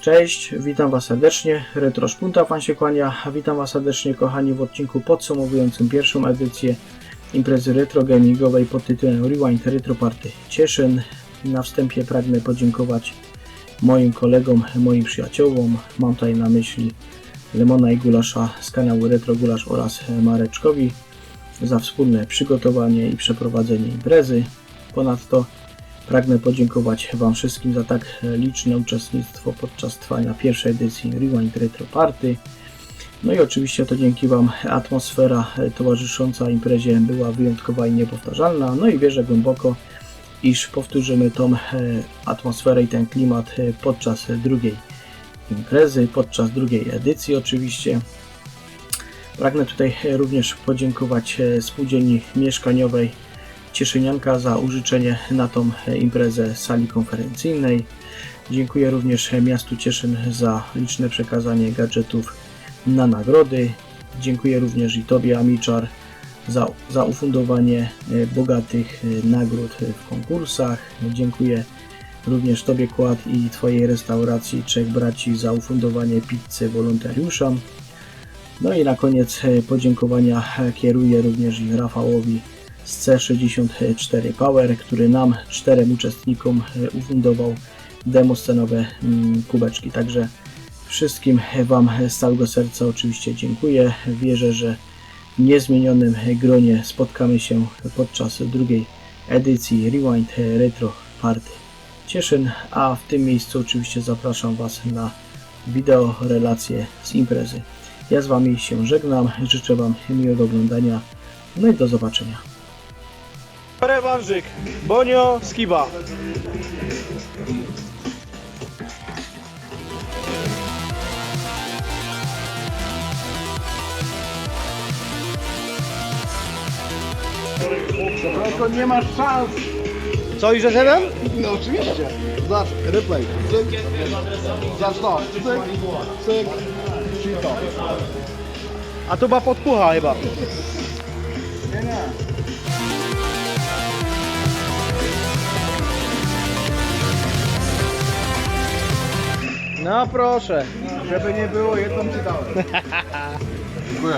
Cześć, witam Was serdecznie. Retro Szpunta Pan się kłania. Witam Was serdecznie kochani w odcinku podsumowującym pierwszą edycję imprezy retro gamingowej pod tytułem Rewind Retro Party Cieszyn. Na wstępie pragnę podziękować moim kolegom, moim przyjaciołom. Mam tutaj na myśli Lemona i Gulasza z kanału Retro Gulasz oraz Mareczkowi za wspólne przygotowanie i przeprowadzenie imprezy. Ponadto Pragnę podziękować Wam wszystkim za tak liczne uczestnictwo podczas trwania pierwszej edycji Rewind Retro Party. No i oczywiście to dzięki Wam atmosfera towarzysząca imprezie była wyjątkowa i niepowtarzalna. No i wierzę głęboko, iż powtórzymy tą e, atmosferę i ten klimat e, podczas drugiej imprezy, podczas drugiej edycji oczywiście. Pragnę tutaj również podziękować e, spółdzielni mieszkaniowej Cieszynianka za użyczenie na tą imprezę sali konferencyjnej. Dziękuję również miastu Cieszyn za liczne przekazanie gadżetów na nagrody. Dziękuję również i Tobie Amiczar za, za ufundowanie e, bogatych e, nagród w konkursach. Dziękuję również Tobie Kład i Twojej restauracji Trzech Braci za ufundowanie pizzy wolontariuszom. No i na koniec e, podziękowania kieruję również i Rafałowi z C64 Power, który nam, czterem uczestnikom, e, ufundował demo scenowe mm, kubeczki. Także wszystkim Wam z całego serca oczywiście dziękuję. Wierzę, że w niezmienionym gronie spotkamy się podczas drugiej edycji Rewind Retro Party Cieszyn, a w tym miejscu oczywiście zapraszam Was na wideo relacje z imprezy. Ja z Wami się żegnam, życzę Wam miłego oglądania, no i do zobaczenia. Rewanżyk, Bonio, Skiba. Tylko nie masz szans. Co, już jest jeden? No oczywiście. Zacz, replay. Cyk. Zacz to. Cyk. Cyk. Czyli to. A to była podpucha chyba. Nie, nie. No proszę. Żeby nie było, jedną ci dałem. Dziękuję.